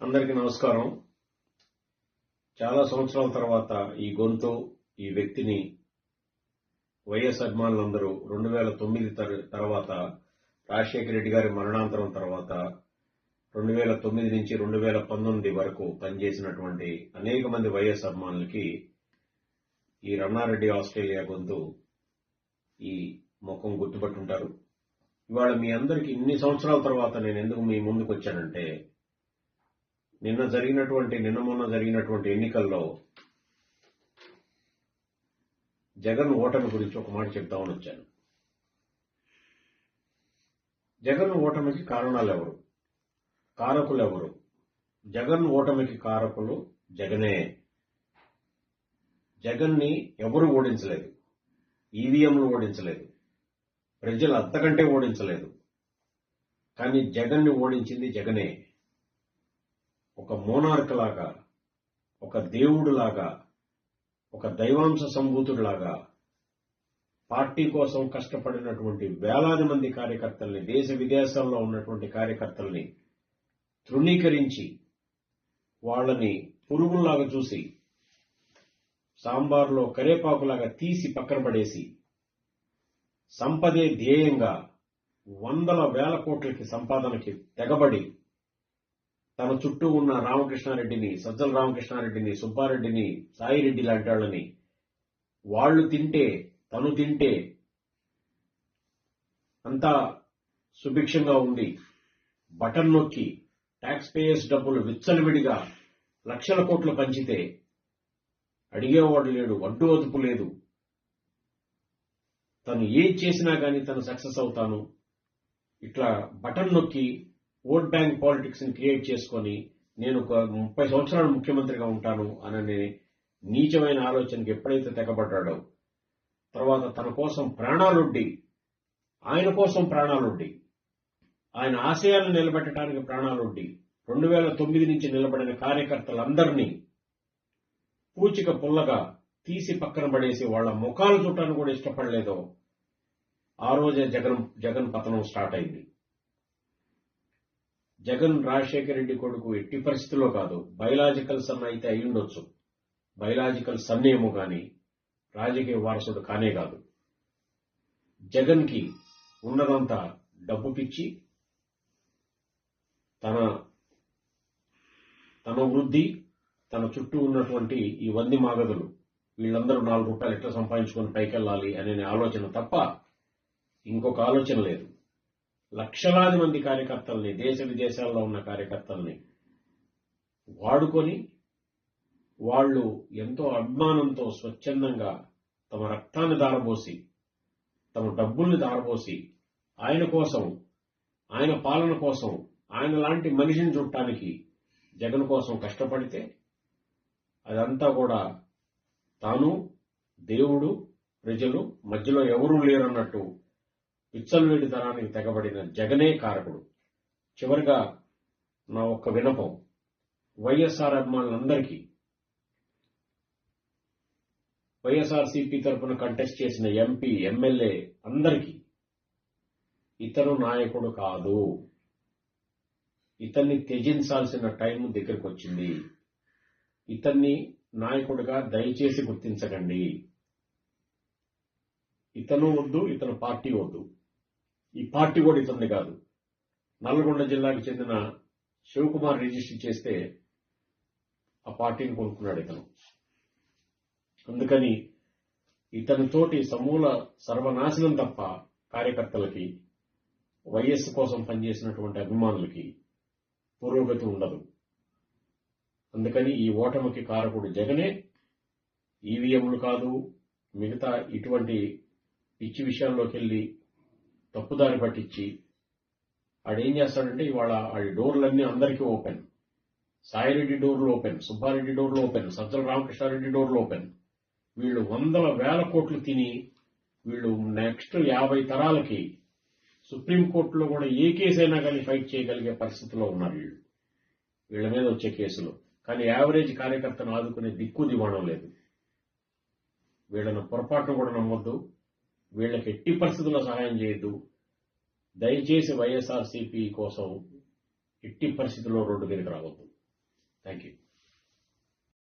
అందరికీ నమస్కారం. చాలా సంవత్సరాల తర్వాత ఈ గొంతు ఈ వ్యక్తిని వైఎస్ అభిమానులందరూ రెండు వేల తొమ్మిది తర్వాత రాజశేఖర రెడ్డి గారి మరణాంతరం తర్వాత రెండు వేల తొమ్మిది నుంచి రెండు వేల పంతొమ్మిది వరకు పనిచేసినటువంటి అనేక మంది వైఎస్ అభిమానులకి ఈ రమణారెడ్డి ఆస్ట్రేలియా గొంతు ఈ ముఖం గుర్తుపట్టుంటారు. ఇవాళ మీ అందరికి ఇన్ని సంవత్సరాల తర్వాత నేను ఎందుకు మీ ముందుకు వచ్చానంటే నిన్న జరిగినటువంటి నిన్న మొన్న జరిగినటువంటి ఎన్నికల్లో జగన్ ఓటమి గురించి ఒక మాట చెప్తామని వచ్చాను. జగన్ ఓటమికి కారణాలు ఎవరు కారకులు ఎవరు జగన్ ఓటమికి కారకులు జగనే. జగన్ని ఎవరు ఓడించలేదు? ఈవీఎంలు ఓడించలేదు. ప్రజలు అంతకంటే ఓడించలేదు. కానీ జగన్ని ఓడించింది జగనే. ఒక మోనార్క్ లాగా ఒక దేవుడు లాగా ఒక దైవాంశ సంభూతుడిలాగా పార్టీ కోసం కష్టపడినటువంటి వేలాది మంది కార్యకర్తల్ని దేశ విదేశాల్లో ఉన్నటువంటి కార్యకర్తల్ని తృణీకరించి వాళ్ళని పురుగుల్లాగా చూసి సాంబార్లో కరేపాకులాగా తీసి పక్కన పడేసి సంపదే ధ్యేయంగా వందల వేల కోట్లకి సంపాదనకి తెగబడి తన చుట్టూ ఉన్న రామకృష్ణారెడ్డిని సజ్జల రామకృష్ణారెడ్డిని సుబ్బారెడ్డిని సాయిరెడ్డి లాంటి వాళ్ళని వాళ్ళు తింటే తను తింటే అంతా సుభిక్షంగా ఉంది బటన్ నొక్కి ట్యాక్స్ పేయర్స్ డబ్బులు విచ్చలవిడిగా లక్షల కోట్లు పంచితే అడిగేవాడు లేడు అడ్డు అదుపు లేదు. తను ఏం చేసినా కానీ తను సక్సెస్ అవుతాను. ఇట్లా బటన్ నొక్కి ఓట్ బ్యాంక్ పాలిటిక్స్ని క్రియేట్ చేసుకొని నేను ఒక ముప్పై సంవత్సరాలు ముఖ్యమంత్రిగా ఉంటాను అననే నీచమైన ఆలోచనకి ఎప్పుడైతే తెగబడ్డాడో తర్వాత తన కోసం ప్రాణాలొడ్డి ఆయన కోసం ప్రాణాలొడ్డి ఆయన ఆశయాలను నిలబెట్టడానికి ప్రాణాలొడ్డి రెండు వేల తొమ్మిది నుంచి నిలబడిన కార్యకర్తలందరినీ పూచిక పుల్లగా తీసి పక్కన పడేసి వాళ్ళ ముఖాలు చూడటానికి కూడా ఇష్టపడలేదో ఆ రోజే జగన్ జగన్ పతనం స్టార్ట్ అయింది. జగన్ రాజశేఖర రెడ్డి కొడుకు ఎట్టి పరిస్థితుల్లో కాదు. బయలాజికల్ సన్ అయితే అయి ఉండొచ్చు బయలాజికల్ సన్ ఏమో కానీ రాజకీయ వారసుడు కానే కాదు. జగన్కి ఉన్నదంతా డబ్బు పిచ్చి తన తన వృద్ధి తన చుట్టూ ఉన్నటువంటి ఈ వంది మాగదులు వీళ్ళందరూ నాలుగు రూపాయలు ఎట్లా సంపాదించుకొని పైకెళ్ళాలి అనే ఆలోచన తప్ప ఇంకొక ఆలోచన లేదు. లక్షలాది మంది కార్యకర్తల్ని దేశ విదేశాల్లో ఉన్న కార్యకర్తల్ని వాడుకొని వాళ్ళు ఎంతో అభిమానంతో స్వచ్ఛందంగా తమ రక్తాన్ని దారబోసి తమ డబ్బుల్ని దారబోసి ఆయన కోసం ఆయన పాలన కోసం ఆయన లాంటి మనిషిని చూడటానికి జగన్ కోసం కష్టపడితే అదంతా కూడా తాను దేవుడు ప్రజలు మధ్యలో ఎవరూ లేరన్నట్టు విచ్చలవేడి తరానికి తెగబడిన జగనే కారకుడు. చివరిగా నా ఒక్క వినపం వైఎస్ఆర్ అభిమానులందరికీ వైఎస్ఆర్సీపీ తరఫున కంటెస్ట్ చేసిన ఎంపీ ఎమ్మెల్యే అందరికీ ఇతను నాయకుడు కాదు. ఇతన్ని త్యజించాల్సిన టైం దగ్గరకు వచ్చింది ఇతన్ని నాయకుడిగా దయచేసి గుర్తించకండి. ఇతను వద్దు ఇతను పార్టీ వద్దు. ఈ పార్టీ కూడా ఇతనిది కాదు. నల్గొండ జిల్లాకు చెందిన శివకుమార్ రిజిస్టర్ చేస్తే ఆ పార్టీని కొనుక్కున్నాడు ఇతను. అందుకని ఇతనితోటి సమూల సర్వనాశనం తప్ప కార్యకర్తలకి వైఎస్ కోసం పనిచేసినటువంటి అభిమానులకి పురోగతి ఉండదు. అందుకని ఈ ఓటమికి కారకుడు జగనే. ఈవీఎంలు కాదు మిగతా ఇటువంటి పిచ్చి విషయాల్లోకి వెళ్ళి తప్పుదారి పట్టించి ఆడేం చేస్తాడంటే ఇవాళ ఆడి డోర్లన్నీ అందరికీ ఓపెన్. సాయిరెడ్డి డోర్లు ఓపెన్ సుబ్బారెడ్డి డోర్లు ఓపెన్ సజ్జల రామకృష్ణారెడ్డి డోర్లు ఓపెన్. వీళ్ళు వందల వేల కోట్లు తిని వీళ్ళు నెక్స్ట్ యాభై తరాలకి సుప్రీంకోర్టులో కూడా ఏ కేసు అయినా కానీ ఫైట్ చేయగలిగే పరిస్థితిలో ఉన్నారు వీళ్ళు. వీళ్ళ మీద వచ్చే కేసులు. కానీ యావరేజ్ కార్యకర్తను ఆదుకునే దిక్కు దివాణం లేదు. వీళ్ళను పొరపాటును కూడా నమ్మొద్దు. వీళ్ళకి ఎట్టి పరిస్థితుల్లో సహాయం చేయొద్దు. దయచేసి వైఎస్ఆర్సీపీ కోసం ఎట్టి పరిస్థితుల్లో రోడ్డు మీదకి రావద్దు. Thank you